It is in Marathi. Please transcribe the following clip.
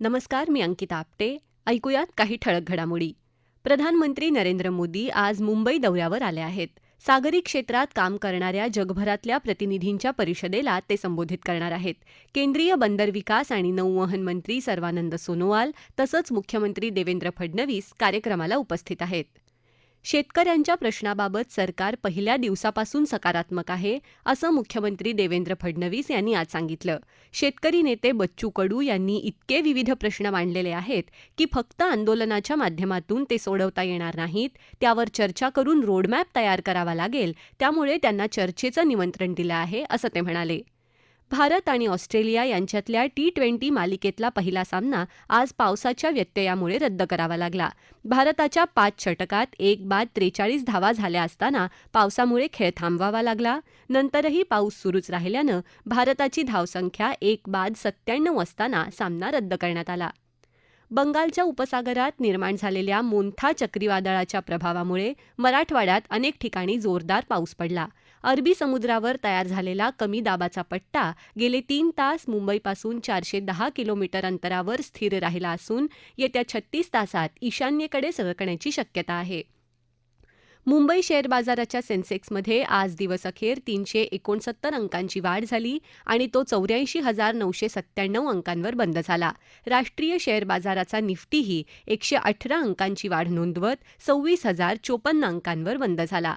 नमस्कार मी अंकिता आपटे. ऐकूयात काही ठळक घडामोडी. प्रधानमंत्री नरेंद्र मोदी आज मुंबई दौऱ्यावर आले आहेत. सागरी क्षेत्रात काम करणाऱ्या जगभरातल्या प्रतिनिधींच्या परिषदेला ते संबोधित करणार आहेत. केंद्रीय बंदर विकास आणि नौवहन मंत्री सर्वानंद सोनोवाल तसंच मुख्यमंत्री देवेंद्र फडणवीस कार्यक्रमाला उपस्थित आहेत. शेतकऱ्यांच्या प्रश्नाबाबत सरकार पहिल्या दिवसापासून सकारात्मक आहे असं मुख्यमंत्री देवेंद्र फडणवीस यांनी आज सांगितलं. शेतकरी नेते बच्चू कडू यांनी इतके विविध प्रश्न मांडलेले आहेत की फक्त आंदोलनाच्या माध्यमातून ते सोडवता येणार नाहीत त्यावर चर्चा करून रोडमॅप तयार करावा लागेल त्यामुळे त्यांना चर्चेचं निमंत्रण दिलं आहे असं ते म्हणाले. भारत आणि ऑस्ट्रेलिया यांच्यातल्या टी ट्वेंटी मालिकेतला पहिला सामना आज पावसाच्या व्यत्ययामुळे रद्द करावा लागला. भारताच्या पाच षटकात एक बाद त्रेचाळीस धावा झाल्या असताना पावसामुळे खेळ थांबवावा लागला. नंतरही पाऊस सुरूच राहिल्यानं भारताची धावसंख्या एक बाद सत्त्याण्णव असताना सामना रद्द करण्यात आला. बंगालच्या उपसागरात निर्माण झालेल्या मोंथा चक्रीवादळाच्या प्रभावामुळे मराठवाड्यात अनेक ठिकाणी जोरदार पाऊस पडला. अरबी समुद्रावर तयार झालेला कमी दाबाचा पट्टा गेले तीन तास मुंबईपासून चारशे दहा किलोमीटर अंतरावर स्थिर राहिला असून येत्या छत्तीस तासात ईशान्येकडे सरकण्याची शक्यता आहे. मुंबई शेअर बाजाराच्या सेन्सेक्समध्ये आज दिवसअखेर तीनशे एकोणसत्तर अंकांची वाढ झाली आणि तो चौऱ्याऐंशी हजार नऊशे सत्त्याण्णव अंकांवर बंद झाला. राष्ट्रीय शेअर बाजाराचा निफ्टीही एकशे अठरा अंकांची वाढ नोंदवत सव्वीस हजार चोपन्न अंकांवर बंद झाला.